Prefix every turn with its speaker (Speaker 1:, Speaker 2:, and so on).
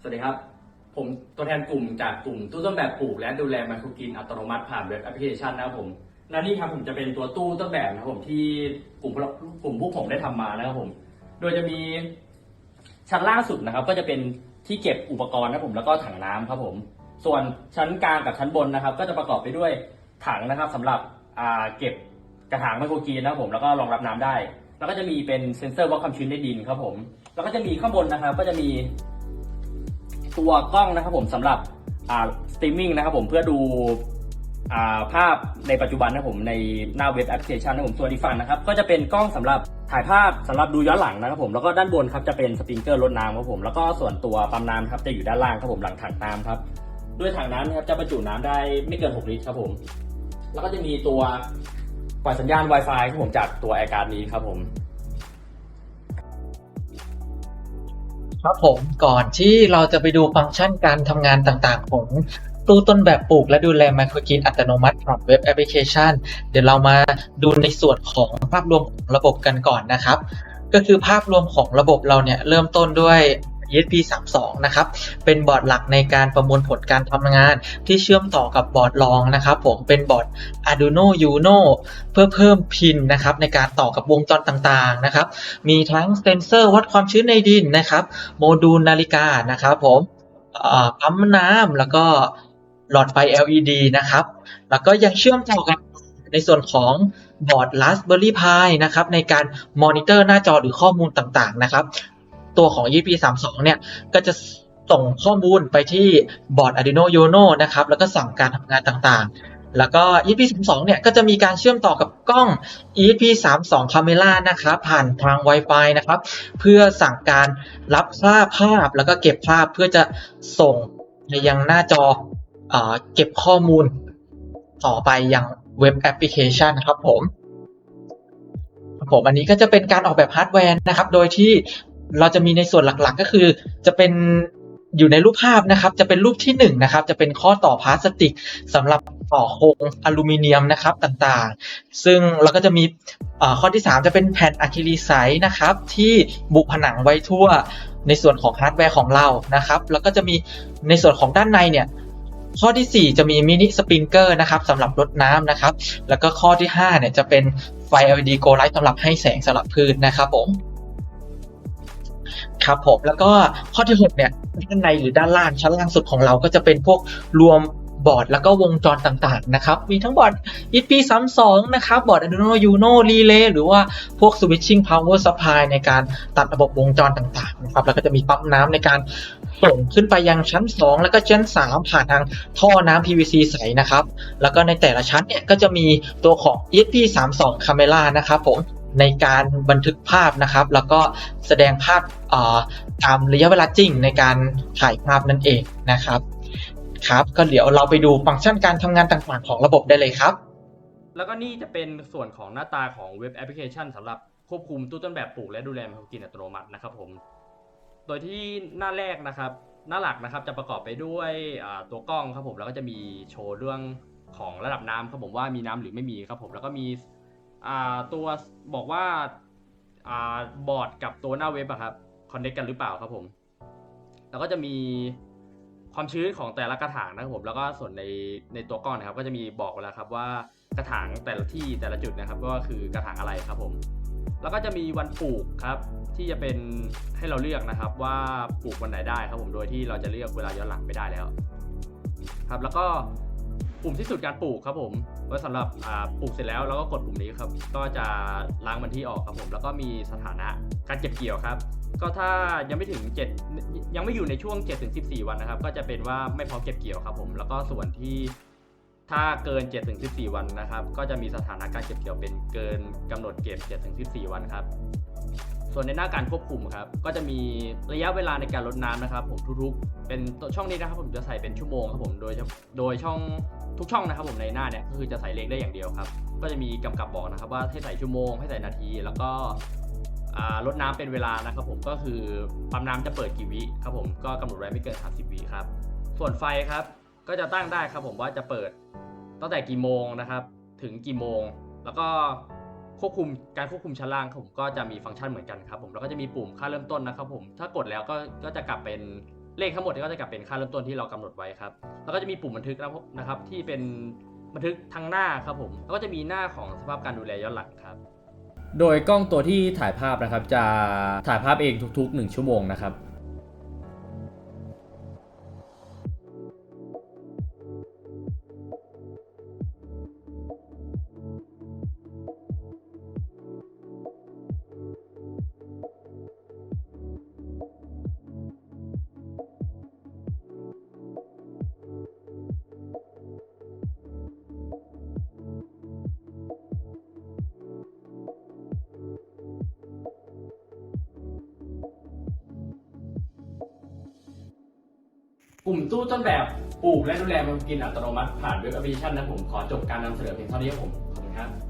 Speaker 1: สวัสดีครับ ผมตัวแทนกลุ่มจากกลุ่มตู้ต้นแบบปลูกและดูแลไมโครกรีนอัตโนมัติผ่านเว็บแอปพลิเคชันนะครับผมและนี่ครับผมจะเป็นตัวตู้ต้นแบบนะครับผมที่กลุ่มพวกกลุ่มพวกผมได้ทำมานะครับผม โดยจะมีชั้นล่างสุดนะครับ ก็จะเป็นที่เก็บอุปกรณ์นะครับผมแล้วก็ถังน้ำครับผม ส่วนชั้นกลางกับชั้นบนนะครับ ก็จะประกอบไปด้วยถังนะครับสำหรับเก็บกระถางไมโครกรีนนะครับผมแล้วก็รองรับน้ำได้ แล้วก็จะมีเป็นเซ็นเซอร์วัดความชื้นในดินครับผม แล้วก็จะมีข้างบนนะครับ ก็จะมี ตัวกล้องนะครับผมสำหรับสตรีมมิ่งนะครับผมเพื่อดูอภาพในปัจจุบันนะครับผมในหน้าเว็บแอปพลิเคชันนะครับผมส่วนอีกฝั่งนะครับก็จะเป็นกล้องสำหรับถ่ายภาพสำหรับดูย้อนหลังนะครับผมแล้วก็ด้านบนครับจะเป็นสปริงเกอร์รดน้ำครับผมแล้วก็ส่วนตัวปั๊มน้ำครับจะอยู่ด้านล่างครับผมหลังถังน้ำครับด้วยถังน้ำนะครับจะบรรจุน้ำได้ไม่เกิน 6 ลิตรครับผม แล้วก็จะมีตัวปล่อยสัญญาณ Wi-Fi ครับผมจากตัวแอร์การ์ดนี้ครับผม
Speaker 2: ครับผมก่อนที่เราจะไปดูฟังก์ชันการทำงานต่างๆ ของตู้ต้นแบบปลูกและดูแลไมโครกรีนอัตโนมัติผ่านเว็บแอปพลิเคชัน เดี๋ยวเรามาดูในส่วนของภาพรวมของระบบกันก่อนนะครับ ก็คือภาพรวมของระบบเราเนี่ยเริ่มต้นด้วย ESP32 นะครับ เป็นบอร์ดหลักในการประมวลผลการทำงานที่เชื่อมต่อกับบอร์ดรองนะครับ ผมเป็นบอร์ด Arduino Uno เพื่อเพิ่มพินนะครับในการต่อกับวงจรต่างๆนะครับ มีทั้งเซนเซอร์วัดความชื้นในดินนะครับ โมดูลนาฬิกานะครับผมปั๊มน้ำแล้วก็หลอดไฟ LED นะครับ แล้วก็ยังเชื่อมต่อกับในส่วนของบอร์ด Raspberry Pi นะครับในการมอนิเตอร์หน้าจอหรือข้อมูลต่างๆนะครับ ตัวของ EP32 เนี่ยก็จะส่งข้อมูลไปที่บอร์ด Arduino Uno นะครับ แล้วก็สั่งการทำงานต่างๆ แล้วก็ EP32 เนี่ยก็จะมีการเชื่อมต่อกับกล้อง EP32 Camera นะครับ ผ่านทาง Wi-Fi นะครับ เพื่อสั่งการรับภาพภาพแล้วก็เก็บภาพเพื่อจะส่งไปยังหน้าจอเอเก็บข้อมูลต่อไปยังเว็บแอปพลิเคชันนะครับผมผมอันนี้ก็จะเป็นการออกแบบฮาร์ดแวร์นะครับ โดยที่ เราจะมีในส่วนหลักๆ ก็คือ จะเป็นอยู่ในรูปภาพนะครับ จะเป็นรูปที่หนึ่งนะครับ จะเป็นข้อต่อพลาสติกสำหรับต่อโครงอลูมิเนียมนะครับต่างๆ ซึ่งเราก็จะมีข้อที่ 3 จะเป็นแผ่นอะคริลิไซต์นะครับ ที่บุผนังไว้ทั่วในส่วนของฮาร์ดแวร์ของเรานะครับ แล้วก็จะมีในส่วนของด้านในเนี่ยข้อทีสี่4 จะมีมินิสปริงเกอร์นะครับสำหรับรดน้ำนะครับ แล้วก็ข้อที่5เนี่ยจะเป็นไฟ LED Go Light สำหรับให้แสงสำหรับพืชนะครับผม ครับผมแล้วก็ข้อที่ 6 เนี่ยด้านในหรือด้านล่างชั้นล่างสุดของเราก็จะเป็นพวกรวมบอร์ดแล้วก็วงจรต่างๆนะครับ มีทั้งบอร์ด EP32 นะครับบอร์ด Arduino Uno Relay หรือว่าพวก Switching Power Supply ในการตัดระบบวงจรต่างๆนะครับแล้วก็จะมีปั๊มน้ำในการส่งขึ้นไปยังชั้น 2 แล้วก็ชั้น 3 ผ่านทางท่อน้ำ PVC ใสนะครับ แล้วก็ในแต่ละชั้นเนี่ยก็จะมีตัวของ ESP32 Camera นะครับผม ในการบันทึกภาพนะครับ แล้วก็แสดงภาพตามระยะเวลาจริงในการถ่ายภาพนั่นเองนะครับครับ ก็เดี๋ยวเราไปดูฟังก์ชันการทำงานต่างๆ ของระบบได้เลยครับ
Speaker 1: แล้วก็นี่จะเป็นส่วนของหน้าตาของเว็บแอปพลิเคชันสำหรับควบคุมตู้ต้นแบบปลูกและดูแลไมโครกรีนอัตโนมัตินะครับผม โดยที่หน้าแรกนะครับ หน้าหลักนะครับจะประกอบไปด้วยตัวกล้องครับผมแล้วก็จะมีโชว์เรื่องของระดับน้ำครับผมว่ามีน้ำหรือไม่มีครับผมแล้วก็มี ตัวบอกว่าอบอร์ดกับตัวหน้าเว็บอะครับคอนเนคกันหรือเปล่าครับผม แล้วก็จะมีความชื้นของแต่ละกระถางนะครับผมแล้วก็ส่วนในในตัวก้อนนะครับ ก็จะมีบอกแล้วครับว่ากระถางแต่ละที่แต่ละจุดนะครับ ก็คือกระถางอะไรครับผม แล้วก็จะมีวันปลูกครับที่จะเป็นให้เราเลือกนะครับ ว่าปลูกวันไหนได้ครับผมโดยที่เราจะเลือกเวลาย้อนหลังไม่ได้แล้ว ครับ แล้วก็ปุ่มที่สุดการปลูกครับผม ไว้สำหรับปลูกเสร็จแล้วเราก็กดปุ่มนี้ครับก็จะล้างวันที่ออกครับผมแล้วก็มีสถานะการเก็บเกี่ยวครับ ก็ถ้ายังไม่ถึง 7 ยังไม่อยู่ในช่วง7ถึง14 วันนะครับ ก็จะเป็นว่าไม่พร้อมเก็บเกี่ยวครับผมแล้วก็ส่วนที่ถ้าเกิน7ถึง14 วันนะครับ ก็จะมีสถานะการเก็บเกี่ยวเป็นเกินกำหนดเก็บ7ถึง14 วันครับ ส่วนในหน้าการควบคุมครับ ก็จะมีระยะเวลาในการลดน้ำนะครับ ผมทุกๆ เป็นช่องนี้นะครับ ผมจะใส่เป็นชั่วโมงครับผมโดยโดยช่องทุกช่องนะครับ ผมในหน้าเนี่ยก็คือจะใส่เลขได้อย่างเดียวครับ ก็จะมีกำกับบอกนะครับว่าให้ใส่ชั่วโมงให้ใส่นาที แล้วก็ลดน้ำเป็นเวลานะครับ ผมก็คือปั๊มน้ำจะเปิดกี่วิครับผมก็กำหนดไว้ไม่เกิน 30 วิครับ ส่วนไฟครับ ก็จะตั้งได้ครับผมว่าจะเปิดตั้งแต่กี่โมงนะครับ ถึงกี่โมง แล้วก็ ควบคุมการควบคุมชั้นล่างครับผมก็จะมีฟังก์ชันเหมือนกันครับผมแล้วก็จะมีปุ่มค่าเริ่มต้นนะครับผมถ้ากดแล้วก็ก็จะกลับเป็นเลขทั้งหมดก็จะกลับเป็นค่าเริ่มต้นที่เรากำหนดไว้ครับแล้วก็จะมีปุ่มบันทึกนะครับที่เป็นบันทึกทางหน้าครับผมแล้วก็จะมีหน้าของสภาพการดูแลย้อนหลังครับ
Speaker 3: โดยกล้องตัวที่ถ่ายภาพนะครับ จะถ่ายภาพเองทุกๆ 1 ชั่วโมงนะครับ
Speaker 1: กลุ่มตู้ต้นแบบปลูกและดูแลมันกินอัตโนมัติผ่านเว็บแอปพลิเคชันนะผมขอจบการนำเสนอเพียงเท่านี้ครับผมขอบคุณครับ